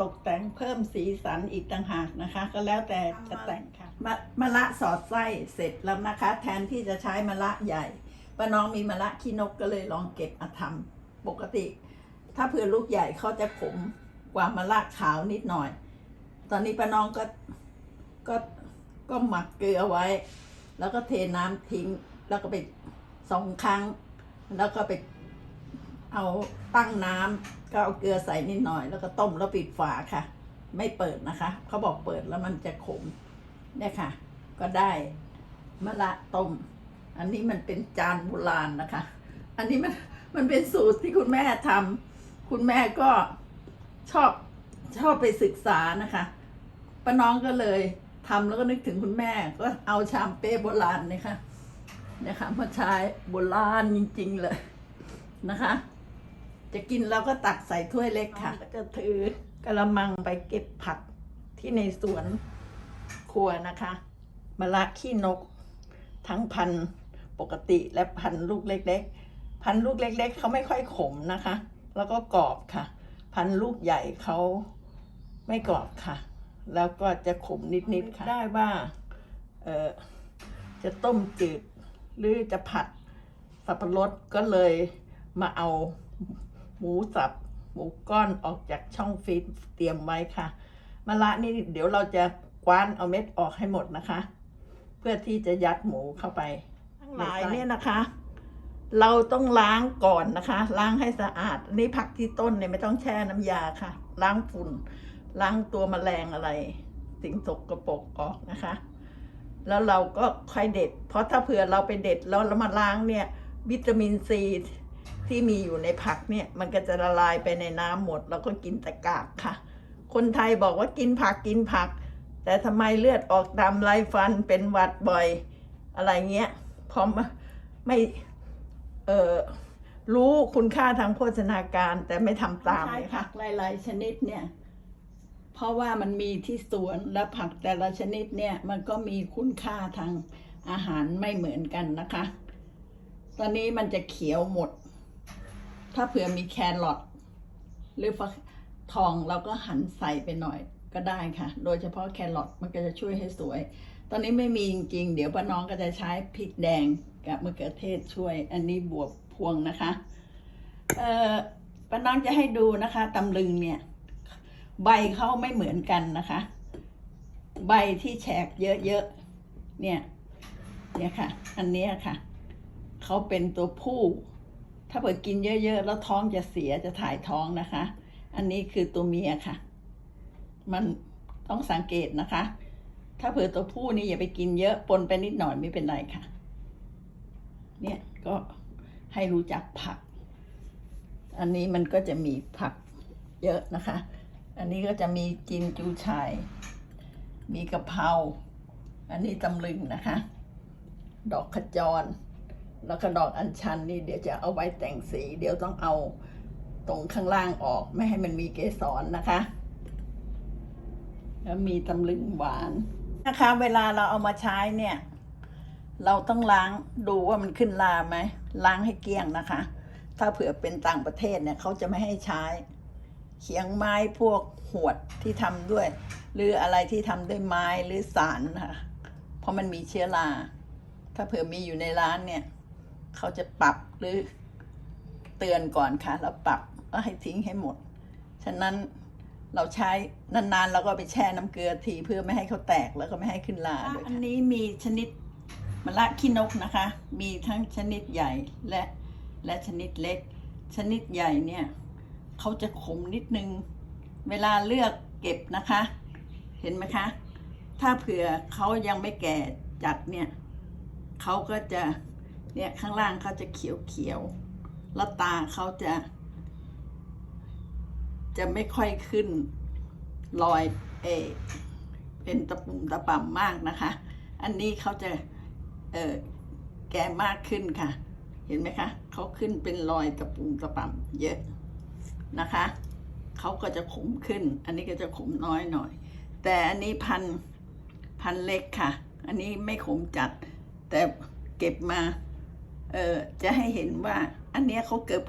ตกแต่งเพิ่มสีสันอีกต่างหากนะคะ ก็แล้วแต่จะแต่งค่ะมะมะละสอดไส้เสร็จแล้วนะคะ แทนที่จะใช้มะละใหญ่ป้าน้องมีมะละขี้นกก็เลยลองเก็บมาทำปกติ ถ้าเผื่อลูกใหญ่เขาจะขมกว่ามะละขาวนิดหน่อย ตอนนี้ป้าน้องก็ก็ก็หมักเกลือไว้ แล้วก็เทน้ำทิ้ง แล้วก็ไปสองครั้ง แล้วก็ไปเอาตั้งน้ำ ก็เอาเกลือใส่นิดหน่อย แล้วก็ต้มแล้วปิดฝาค่ะ ไม่เปิดนะคะ เขาบอกเปิดแล้วมันจะขมเนี่ยค่ะ ก็ได้มะละต้ม อันนี้มันเป็นจานโบราณนะคะ อันนี้มันมันเป็นสูตรที่คุณแม่ทำคุณแม่ก็ชอบชอบไปศึกษานะคะป้าน้องก็เลยทำแล้วก็นึกถึงคุณแม่ก็เอาชามเป้โบราณเนะคะนะคะมาใช้โบราณจริง ๆ เลยนะคะ จะกินเราก็ตักใส่ถ้วยเล็กค่ะ ก็จะถือกระมังไปเก็บผักที่ในสวนครัวนะคะมะละขี้นก ทั้งพันธุ์ปกติและพันธุ์ลูกเล็ก ๆ พันธุ์ลูกเล็ก ๆเขาไม่ค่อยขมนะคะ แล้วก็กรอบค่ะ พันธุ์ลูกใหญ่เขาไม่กรอบค่ะ แล้วก็จะขมนิดๆค่ะได้ว่าเออจะต้มจืดหรือจะผัดสับปะรดก็เลยมาเอา หมูสับหมูก้อนออกจากช่องฟรีซเตรียมไว้ค่ะมะละนี่เดี๋ยวเราจะกว้านเอาเม็ดออกให้หมดนะคะ เพื่อที่จะยัดหมูเข้าไป ทั้งหลายเนี่ยนะคะ เราต้องล้างก่อนนะคะ ล้างให้สะอาดอันนี้ผักที่ต้นเนี่ยไม่ต้องแช่น้ำยาค่ะ ล้างฝุ่น ล้างตัวแมลงอะไร สิ่งสกปรกออกนะคะ แล้วเราก็ค่อยเด็ด เพราะถ้าเผื่อเราไปเด็ดแล้วเรามาล้างเนี่ย วิตามินซี ที่มีอยู่ในผักเนี่ยมันก็จะละลายไปในน้ำหมด แล้วก็กินแต่กากค่ะ คนไทยบอกว่ากินผักกินผัก แต่ทำไมเลือดออกตามไรฟันเป็นหวัดบ่อย อะไรเงี้ยเพราะไม่เออรู้คุณค่าทางโภชนาการแต่ไม่ทำตามเลยค่ะหลาย ๆ ชนิดเนี่ย เพราะว่ามันมีที่สวนและผักแต่ละชนิดเนี่ยมันก็มีคุณค่าทางอาหารไม่เหมือนกันนะคะ ตอนนี้มันจะเขียวหมด ถ้าเผื่อมีแครอทหรือฟักทองเราก็หันใส่ไปหน่อยก็ได้ค่ะ โดยเฉพาะแครอทมันก็จะช่วยให้สวย ตอนนี้ไม่มีจริงๆ เดี๋ยวป้าน้องก็จะใช้พริกแดงกับมะเขือเทศช่วย อันนี้บวบพวงนะคะ เอ่อป้าน้องจะให้ดูนะคะตำลึงเนี่ย ใบเขาไม่เหมือนกันนะคะ ใบที่แฉกเยอะๆ เนี่ย เนี่ยค่ะ อันนี้ค่ะ เขาเป็นตัวผู้ ถ้าเปิดกินเยอะๆ แล้วท้องจะเสียจะถ่ายท้องนะคะ อันนี้คือตัวเมียค่ะ มันต้องสังเกตนะคะ ถ้าเผื่อตัวผู้นี่อย่าไปกินเยอะปนไปนิดหน่อยไม่เป็นไรค่ะ เนี่ยก็ให้รู้จักผัก อันนี้มันก็จะมีผักเยอะนะคะ อันนี้ก็จะมีจินจูชาย มีกะเพรา อันนี้ตำลึงนะคะ ดอกขจร แล้วก็ดอกอัญชันนี่เดี๋ยวจะเอาไว้แต่งสี เดี๋ยวต้องเอาตรงข้างล่างออก ไม่ให้มันมีเกสรนะคะ แล้วมีตำลึงหวานนะคะ เวลาเราเอามาใช้เนี่ย เราต้องล้างดูว่ามันขึ้นลาไหมล้างให้เกลี้ยงนะคะ ถ้าเผื่อเป็นต่างประเทศเนี่ยเขาจะไม่ให้ใช้เขียงไม้พวกหวดที่ทำด้วย หรืออะไรที่ทำด้วยไม้หรือสารนะคะเพราะมันมีเชื้อราถ้าเผื่อมีอยู่ในร้านเนี่ย เขาจะปรับหรือเตือนก่อนค่ะ แล้วปรับก็ให้ทิ้งให้หมด ฉะนั้นเราใช้นานๆเราก็ไปแช่น้ำเกลือทีเพื่อไม่ให้เขาแตกแล้วก็ไม่ให้ขึ้นลาด้วยอันนี้มีชนิดมะละขี้นกนะคะ มีทั้งชนิดใหญ่และและชนิดเล็ก ชนิดใหญ่เนี่ยเขาจะขมนิดนึง เวลาเลือกเก็บนะคะ เห็นไหมคะ ถ้าเผื่อเขายังไม่แก่จัดเนี่ยเขาก็จะ เนี่ยข้างล่างเขาจะเขียวเขียวแล้วตาเขาจะ จะไม่ค่อยขึ้นรอยเออเป็นตะปุ่มตะป่ำมากนะคะ อันนี้เขาจะเออแก่มากขึ้นค่ะ เห็นไหมคะเขาขึ้นเป็นรอยตะปุ่มตะป่ำเยอะนะคะเขาก็จะขมขึ้น อันนี้ก็จะขมน้อยหน่อย แต่อันนี้พันพันเล็กค่ะ อันนี้ไม่ขมจัด แต่เก็บมา เออจะให้เห็นว่าอันเนี้ยเขาเกือบ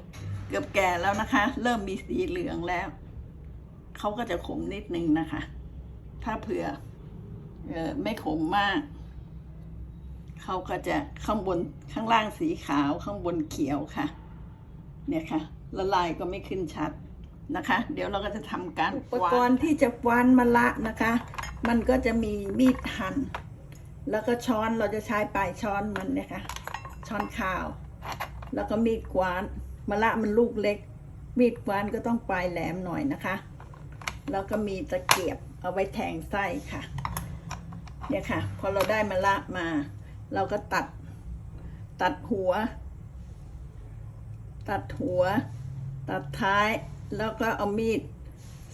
เกือบแก่แล้วนะคะ เริ่มมีสีเหลืองแล้วเขาก็จะขมนิดนึงนะคะ ถ้าเผื่อเออไม่ขมมากเขาก็จะข้างบนข้างล่างสีขาวข้างบนเขียวค่ะ เนี่ยค่ะละลายก็ไม่ขึ้นชัดนะคะ เดี๋ยวเราก็จะทำการอุปกรณ์ที่จะวานมะละนะคะ มันก็จะมีมีดหั่นแล้วก็ช้อนเราจะใช้ปลายช้อนมันเนี่ยค่ะ ช้อนข้าว แล้วก็มีดกวานมะละมันลูกเล็ก มีดกวานก็ต้องปลายแหลมหน่อยนะคะ แล้วก็มีตะเกียบเอาไว้แทงไส้ค่ะ เนี่ยค่ะ พอเราได้มะละมา เราก็ตัด ตัดหัว ตัดหัว ตัดท้าย แล้วก็เอามีด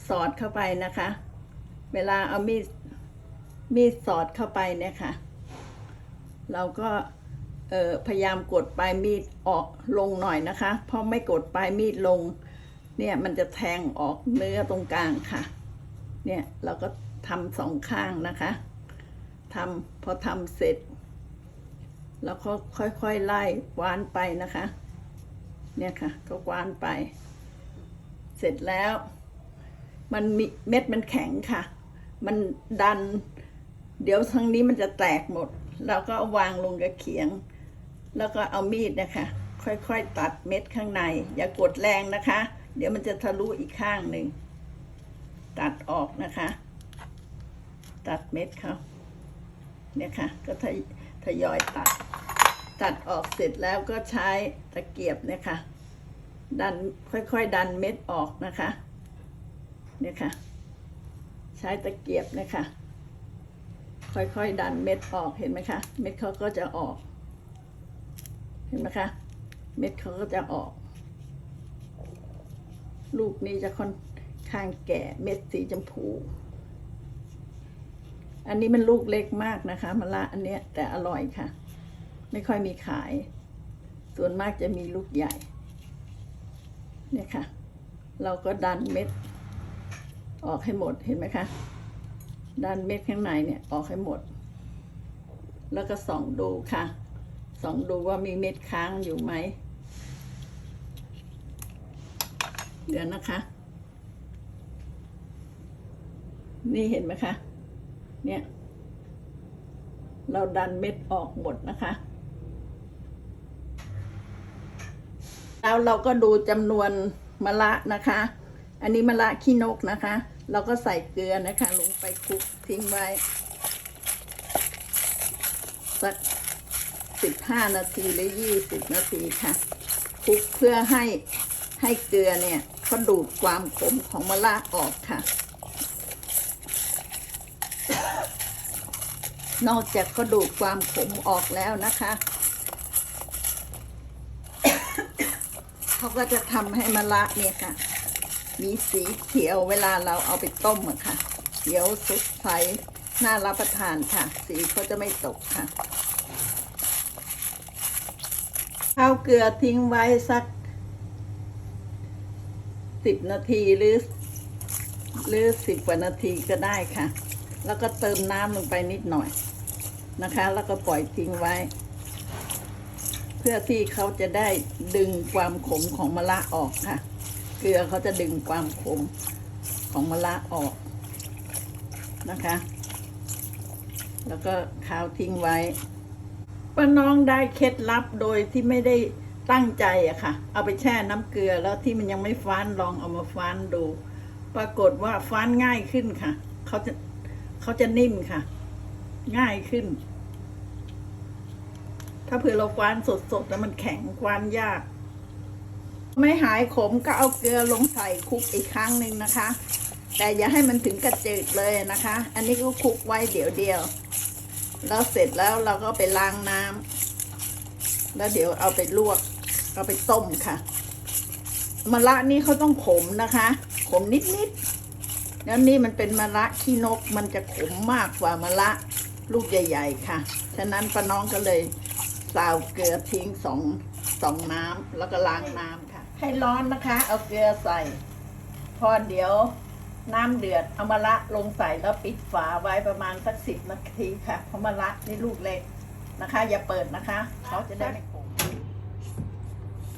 สอดเข้าไปนะคะ เวลาเอามีดมีดสอดเข้าไปเนี่ยค่ะ เราก็ พยายามกดปลายมีดออกลงหน่อยนะคะ เพราะไม่กดปลายมีดลง เนี่ยมันจะแทงออกเนื้อตรงกลางค่ะ เนี่ยเราก็ทำสองข้างนะคะทำพอทำเสร็จ แล้วก็ค่อยๆไล่กวานไปนะคะ เนี่ยค่ะ ก็กวานไป เสร็จแล้ว มันมีเม็ดมันแข็งค่ะ มันดัน เดี๋ยวทางนี้มันจะแตกหมดเราก็วางลงกับเขียง แล้วก็เอามีดนะคะ ค่อยๆตัดเม็ดข้างใน อย่ากดแรงนะคะ เดี๋ยวมันจะทะลุอีกข้างหนึ่ง ตัดออกนะคะ ตัดเม็ดเขาเนี่ยค่ะ ก็ทยทยอยตัด ตัดออกเสร็จแล้วก็ใช้ตะเกียบเนี่ยค่ะ ดันค่อยๆดันเม็ดออกนะคะ เนี่ยค่ะ ใช้ตะเกียบนะคะ ค่อยๆดันเม็ดออกเห็นไหมคะ เม็ดเขาก็จะออก ห็นไหมคะ เม็ดเขาก็จะออก ลูกนี้จะค่อนข้างแก่เม็ดสีชมพู อันนี้มันลูกเล็กมากนะคะมะละอันเนี้ยแต่อร่อยค่ะ ไม่ค่อยมีขาย ส่วนมากจะมีลูกใหญ่ เนี่ยค่ะ เราก็ดันเม็ด ออกให้หมดเห็นไหมคะดันเม็ดข้างในเนี่ยออกให้หมด แล้วก็ส่องดูค่ะ ส่องดูว่ามีเม็ดค้างอยู่ไหม เดี๋ยวนะคะ นี่เห็นไหมคะ เนี่ย เราดันเม็ดออกหมดนะคะ แล้วเราก็ดูจำนวนมะละนะคะ อันนี้มะละขี้นกนะคะ เราก็ใส่เกลือนะคะ ลงไปคลุกทิ้งไว้สัก สิบห้านาทีหรือยี่สิบนาทีค่ะคลุกเพื่อให้ให้เกลือเนี่ยเขาดูดความขมของมะละออกค่ะ นอกจากเขาดูดความขมออกแล้วนะคะเขาก็จะทำให้มะละเนี่ยค่ะ มีสีเขียวเวลาเราเอาไปต้มอะค่ะเขียวสดใสน่ารับประทานค่ะ สีเขาจะไม่ตกค่ะ ข้าวเกลือทิ้งไว้สักสิบนาทีหรือหรือสิบกว่านาทีก็ได้ค่ะ แล้วก็เติมน้ำลงไปนิดหน่อยนะคะ แล้วก็ปล่อยทิ้งไว้ เพื่อที่เขาจะได้ดึงความขมของมะละออกค่ะ เกลือเขาจะดึงความขมของมะละออกนะคะ แล้วก็คาวทิ้งไว้ ป้าน้องได้เคล็ดลับโดยที่ไม่ได้ตั้งใจอะค่ะ เอาไปแช่น้ำเกลือแล้วที่มันยังไม่ฟ้านลองเอามาฟ้านดู ปรากฏว่าฟ้านง่ายขึ้นค่ะ เขาจะเขาจะนิ่มค่ะ ง่ายขึ้น ถ้าเผื่อเราฟ้านสดๆแล้วมันแข็งฟ้านยาก ไม่หายขมก็เอาเกลือลงใส่คลุกอีกครั้งหนึ่งนะคะ แต่อย่าให้มันถึงกระจืดเลยนะคะ อันนี้ก็คลุกไว้เดี๋ยวเดียว แล้วเสร็จแล้วเราก็ไปล้างน้ำแล้วเดี๋ยวเอาไปลวก เอาไปต้มค่ะมะระนี่เขาต้องขมนะคะ ขมนิดๆแล้วนี่มันเป็นมะระขี้นกมันจะขมมากกว่ามะระลูกใหญ่ ๆ ค่ะ ฉะนั้นป้าน้องก็เลยสาวเกลือทิ้งสองสองน้ำแล้วก็ล้างน้ำค่ะ ให้ร้อนนะคะ เอาเกลือใส่ พอเดี๋ยว น้ำเดือดเอามะระลงใส่แล้วปิดฝาไว้ประมาณสักสิบนาทีค่ะเพราะมะระนี่ลูกเล็กนะคะ อย่าเปิดนะคะ เขาจะได้ไม่ขม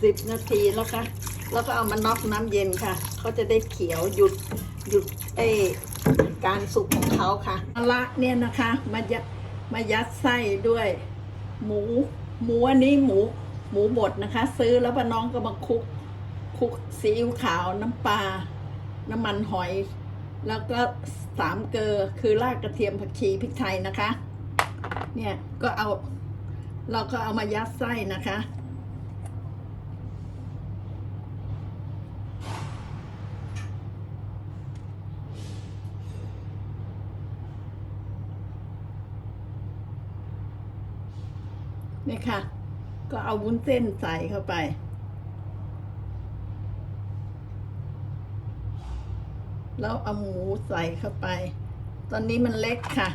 สิบนาทีแล้วค่ะ แล้วก็เอามาน็อกน้ำเย็นค่ะ เขาจะได้เขียวหยุดหยุดไอการสุกของเขาค่ะมะละเนี่ยนะคะมายัดมายัดไส้ด้วย หมู หมูอันนี้หมู หมูบดนะคะ ซื้อแล้วป้าน้องก็มาคลุกคลุกซีอิ๊วขาวน้ำปลาน้ำมันหอย แล้วก็สามเกลือคือรากกระเทียมผักชีพริกไทยนะคะ เนี่ยก็เอาเราก็เอามายัดไส้นะคะ เนี่ยค่ะ ก็เอาวุ้นเส้นใส่เข้าไป แล้วเอาหมูใส่เข้าไป ตอนนี้มันเล็กค่ะ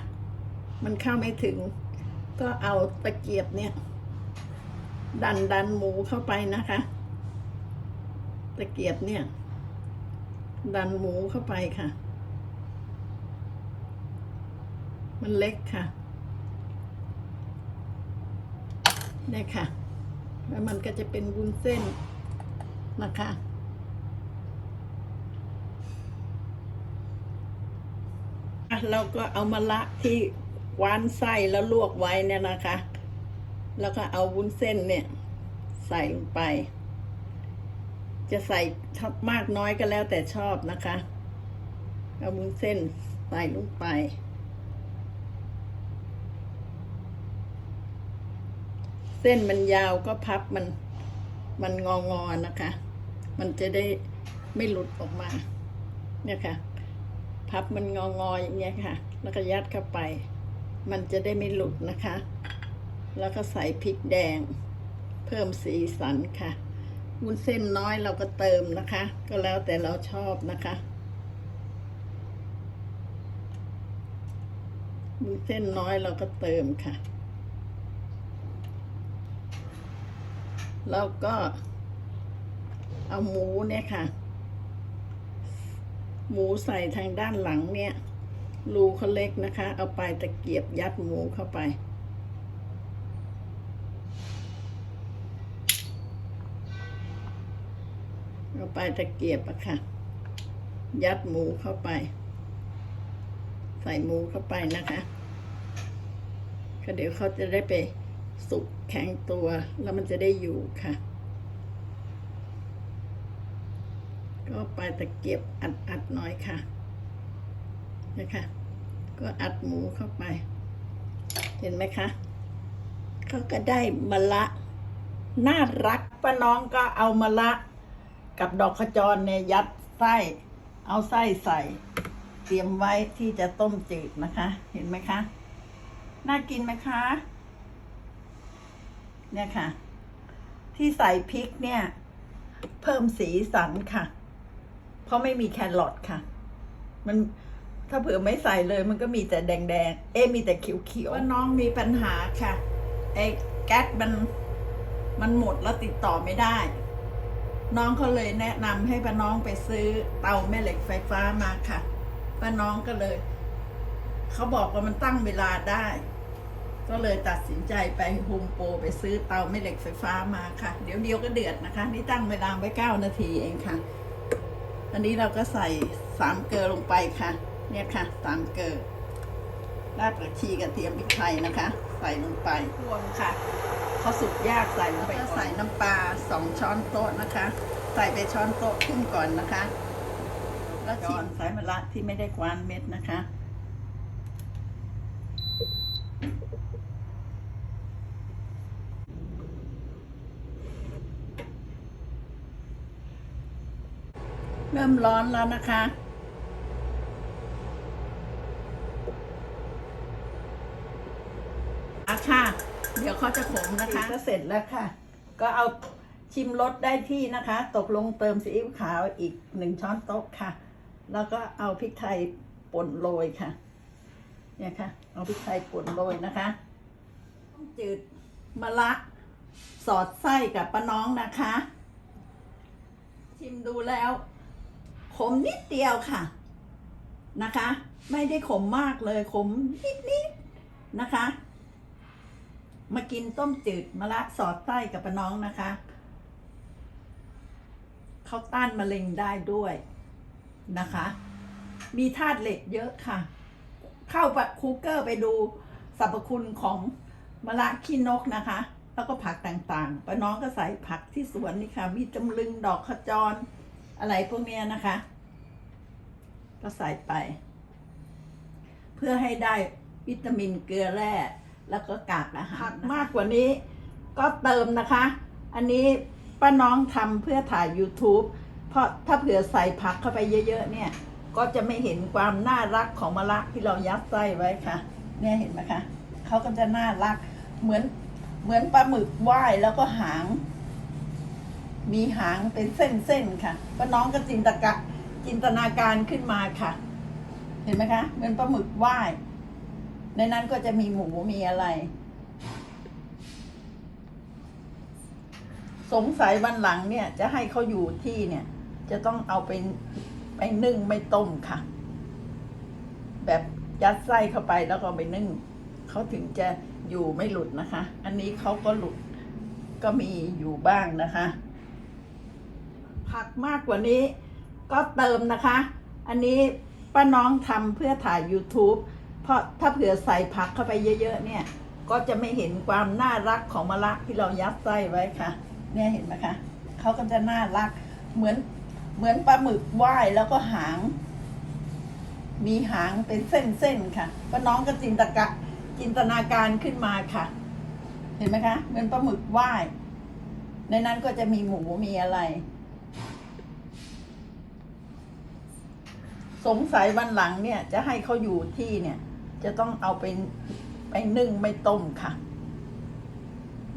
มันเข้าไม่ถึง ก็เอาตะเกียบเนี่ย ดันดันหมูเข้าไปนะคะ ตะเกียบเนี่ย ดันหมูเข้าไปค่ะ มันเล็กค่ะนี่ค่ะ แล้วมันก็จะเป็นวุ้นเส้นนะคะ อะ เราก็เอามะละที่วานไส้แล้วลวกไว้เนี่ยนะคะ แล้วก็เอาวุ้นเส้นเนี่ย ใส่ลงไป จะใส่ทับมากน้อยก็แล้วแต่ชอบนะคะ เอาวุ้นเส้นใส่ลงไป เส้นมันยาวก็พับมันมันงองอๆนะคะ มันจะได้ไม่หลุดออกมาเนี่ยค่ะ พับมันงองออย่างเงี้ยค่ะ แล้วก็ยัดเข้าไป มันจะได้ไม่หลุดนะคะ แล้วก็ใส่พริกแดง เพิ่มสีสันค่ะวุ้นเส้นน้อยเราก็เติมนะคะ ก็แล้วแต่เราชอบนะคะวุ้นเส้นน้อยเราก็เติมค่ะ แล้วก็เอาหมูเนี่ยค่ะ หมูใส่ทางด้านหลังเนี่ย รูเขาเล็กนะคะ เอาปลายตะเกียบยัดหมูเข้าไป เอาปลายตะเกียบอะค่ะ ยัดหมูเข้าไป ใส่หมูเข้าไปนะคะก็เดี๋ยวเขาจะได้ไปสุกแข็งตัวแล้วมันจะได้อยู่ค่ะ ก็ปลายตะเกียบอัดอัดหน่อยค่ะนะคะ ก็อัดหมูเข้าไป เห็นไหมคะเขาก็ได้มะละน่ารักป้าน้องก็เอามะละ กับดอกขจรเนี่ยยัดไส้ เอาไส้ใส่ เตรียมไว้ที่จะต้มจืดนะคะ เห็นไหมคะ น่ากินไหมคะ เนี่ยค่ะ ที่ใส่พริกเนี่ย เพิ่มสีสันค่ะ ราะไม่มีแครอทค่ะ มันถ้าเผื่อไม่ใส่เลยมันก็มีแต่แดงๆเอ๊มีแต่เขียวๆว่าน้องมีปัญหาค่ะไอ้แก๊สมันมันหมดแล้วติดต่อไม่ได้ น้องเขาเลยแนะนำให้ป้าน้องไปซื้อเตาแม่เหล็กไฟฟ้ามาค่ะป้าน้องก็เลยเขาบอกว่ามันตั้งเวลาได้ ก็เลยตัดสินใจไปโฮมโปรไปซื้อเตาแม่เหล็กไฟฟ้ามาค่ะ เดี๋ยวเดียวก็เดือดนะคะ นี่ตั้งเวลาไว้เก้านาทีเองค่ะ อันนี้เราก็ใส่สามเกลือลงไปค่ะ เนี่ยค่ะสามเกลือรากผักชีกระเทียมพริกไทยนะคะ ใส่ลงไปพวงค่ะเขาสุกยากใส่ลงไปก็ใส่น้ำปลาสองช้อนโต๊ะนะคะ ใส่ไปช้อนโต๊ะครึ่งก่อนนะคะ แล้วชิมสายมะระที่ไม่ได้กวานเม็ดนะคะ เริ่มร้อนแล้วนะคะอะค่ะ เดี๋ยวเขาจะขมนะคะ ก็เสร็จแล้วค่ะ ก็เอาชิมรสได้ที่นะคะ ตกลงเติมซีอิ๊วขาวอีกหนึ่งช้อนโต๊ะค่ะ แล้วก็เอาพริกไทยป่นโรยค่ะ เนี่ยค่ะ เอาพริกไทยป่นโรยนะคะ ต้มจืดมะละสอดไส้กับป้าน้องนะคะ ชิมดูแล้ว มนิดเดียวค่ะนะคะ ไม่ได้ขมมากเลยขมนิดๆนะคะ มากินต้มจืดมะระสอดไส้กับปน้องนะคะเขาต้านมะเร็งได้ด้วยนะคะ มีธาตุเหล็กเยอะค่ะ เข้าปะคูเกอร์ไปดูสรรพคุณของมะระขี้นกนะคะ แล้วก็ผักต่างๆป้าน้องก็ใส่ผักที่สวนนี่ค่ะ มีจำลึงดอกขจรอะไรพวกเนี้ยนะคะ ก็ใส่ไป เพื่อให้ได้วิตามินเกลือแร่ แล้วก็กากอาหารมากกว่านี้ ก็เติมนะคะ อันนี้ป้าน้องทำเพื่อถ่าย YouTube เพราะถ้าเผื่อใส่ผักเข้าไปเยอะๆเนี่ย ก็จะไม่เห็นความน่ารักของมะระที่เรายัดไส้ไว้ค่ะ เนี่ยเห็นไหมคะเขาก็จะน่ารัก เหมือนเหมือนปลาหมึกว่ายแล้วก็หาง มีหางเป็นเส้นๆค่ะป้าน้องก็จินตกะ จินตนาการขึ้นมาค่ะ เห็นไหมคะเหมือนปลาหมึกว่ายในนั้นก็จะมีหมูมีอะไร สงสัยวันหลังเนี่ย จะให้เขาอยู่ที่เนี่ย จะต้องเอาไปไปนึ่งไม่ต้มค่ะ แบบยัดไส้เข้าไปแล้วก็ไปนึ่งเขาถึงจะอยู่ไม่หลุดนะคะ อันนี้เขาก็หลุดก็มีอยู่บ้างนะคะ ผักมากกว่านี้ ก็เติมนะคะ อันนี้ป้าน้องทำเพื่อถ่าย YouTube เพราะถ้าเผื่อใส่ผักเข้าไปเยอะ ๆ เนี่ย ก็จะไม่เห็นความน่ารักของมะระที่เรายัดไส้ไว้ค่ะ เนี่ยเห็นไหมคะเขาก็จะน่ารัก เหมือนเหมือนปลาหมึกว่ายแล้วก็หาง มีหางเป็นเส้นๆค่ะป้าน้องก็จินตกะจินตนาการขึ้นมาค่ะ เห็นไหมคะเหมือนปลาหมึกว่ายในนั้นก็จะมีหมูมีอะไร สงสัยวันหลังเนี่ย จะให้เขาอยู่ที่เนี่ย จะต้องเอาไปไปนึ่งไม่ต้มค่ะ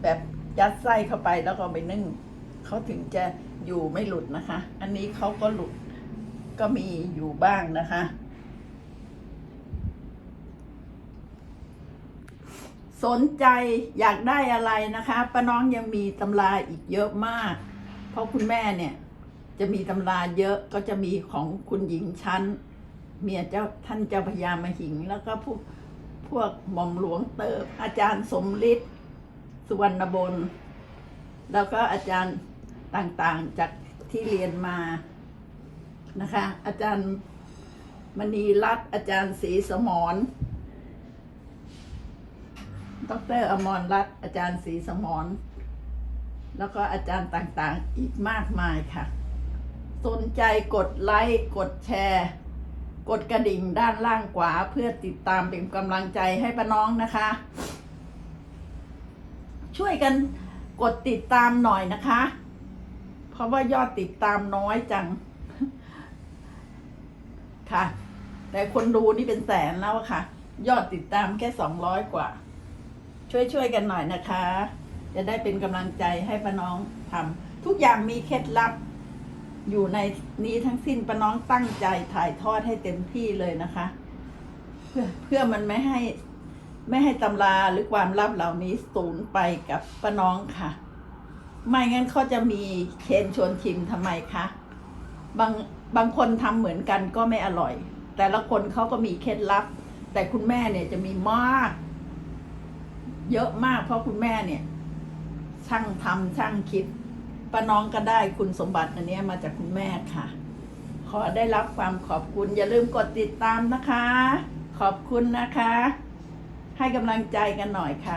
แบบยัดไส้เข้าไปแล้วก็ไปนึ่งเขาถึงจะอยู่ไม่หลุดนะคะ อันนี้เขาก็หลุดก็มีอยู่บ้างนะคะ สนใจอยากได้อะไรนะคะป้าน้องยังมีตำราอีกเยอะมาก เพราะคุณแม่เนี่ย จะมีตำราเยอะก็จะมีของคุณหญิงชั้น เมียเจ้าท่านเจ้าพญามหิง แล้วก็พวกพวกหม่อมหลวงเติบ อาจารย์สมฤทธิ์สุวรรณบนแล้วก็อาจารย์ต่างๆจากที่เรียนมานะคะ อาจารย์มณีรัตน์อาจารย์ศรีสมรดรอมรรัตน์อาจารย์ศรีสมรแล้วก็อาจารย์ต่างๆ อีกมากมายค่ะ สนใจกดไลค์ กดแชร์ กดกระดิ่งด้านล่างขวาเพื่อติดตามเป็นกำลังใจให้ป้าน้องนะคะ ช่วยกันกดติดตามหน่อยนะคะ เพราะว่ายอดติดตามน้อยจัง ค่ะ แต่คนดูนี่เป็นแสนแล้วค่ะ ยอดติดตามแค่สองร้อยกว่า ช่วยช่วยๆกันหน่อยนะคะ จะได้เป็นกำลังใจให้ป้าน้องทำทุกอย่างมีเคล็ดลับ อยู่ในนี้ทั้งสิ้นป้าน้องตั้งใจถ่ายทอดให้เต็มที่เลยนะคะ เพื่อเพื่อมันไม่ให้ไม่ให้ตำราหรือความลับเหล่านี้สูญไปกับป้าน้องค่ะ ไม่งั้นเขาจะมีเชนชวนชิมทำไมคะบางบางคนทำเหมือนกันก็ไม่อร่อย แต่ละคนเขาก็มีเคล็ดลับ แต่คุณแม่เนี่ยจะมีมาก เยอะมากเพราะคุณแม่เนี่ย ช่างทำช่างคิด ป้าน้องก็ได้คุณสมบัติอันนี้มาจากคุณแม่ค่ะ ขอได้รับความขอบคุณอย่าลืมกดติดตามนะคะ ขอบคุณนะคะ ให้กำลังใจกันหน่อยค่ะ